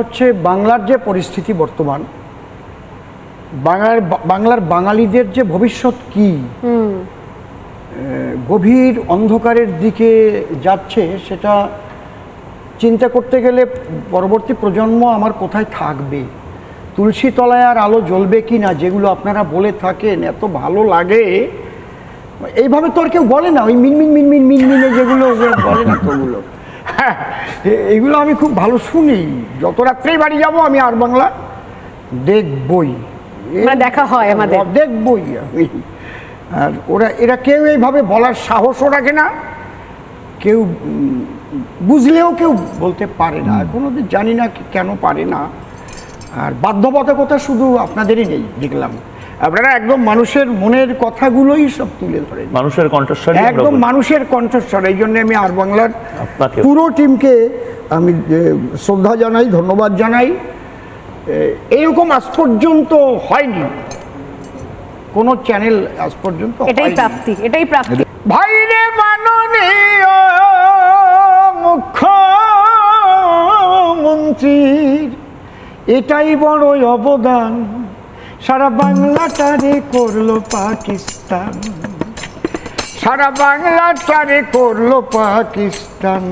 হচ্ছে বাংলার যে পরিস্থিতি বর্তমান বাংলার বাংলার বাঙালিদের যে ভবিষ্যৎ কি গভীর অন্ধকারের দিকে যাচ্ছে সেটা চিন্তা করতে গেলে পরবর্তী প্রজন্ম আমার কোথায় থাকবে? তুলসী তলায় আর আলো জ্বলবে কি না যেগুলো আপনারা বলে থাকেন এত ভালো লাগে। এইভাবে তো আর কেউ বলে না ওই মিনমিন মিনমিন মিনমিনে যেগুলো ওগুলো বলে না তো ওগুলো হ্যাঁ এ- এইগুলো আমি খুব ভালো শুনি। যত রাত্রেই বাড়ি যাব আমি আর বাংলা দেখবই। মানে দেখা হয় আমাদের। দেখবই আর ওরা এরা কেউ এইভাবে বলার সাহসও রাখে না। কেউ বুঝলেও কেউ বলতে পারে না। কোনোদিন জানি না কেন পারে না। আর বাধ্যবাধকতা শুধু আপনাদেরই নেই দেখলাম। আপনারা একদম মানুষের মনের কথাগুলোই সব তুলে ধরেন। মানুষের কণ্ঠস্বর একদম মানুষের কণ্ঠস্বর এই জন্য আমি আর বাংলার পুরো টিমকে আমি শ্রদ্ধা জানাই ধন্যবাদ জানাই। এ, এরকম আজ পর্যন্ত হয়নি। কোনো চ্যানেল আজ পর্যন্ত এটাই প্রাপ্তি এটাই প্রাপ্তি। ভাই ভাইরে মাননীয় মুখ্যমন্ত্রীর এটাই বড় অবদান। সারা বাংলাটারে করল পাকিস্তান। সারা বাংলাটারে করল পাকিস্তান।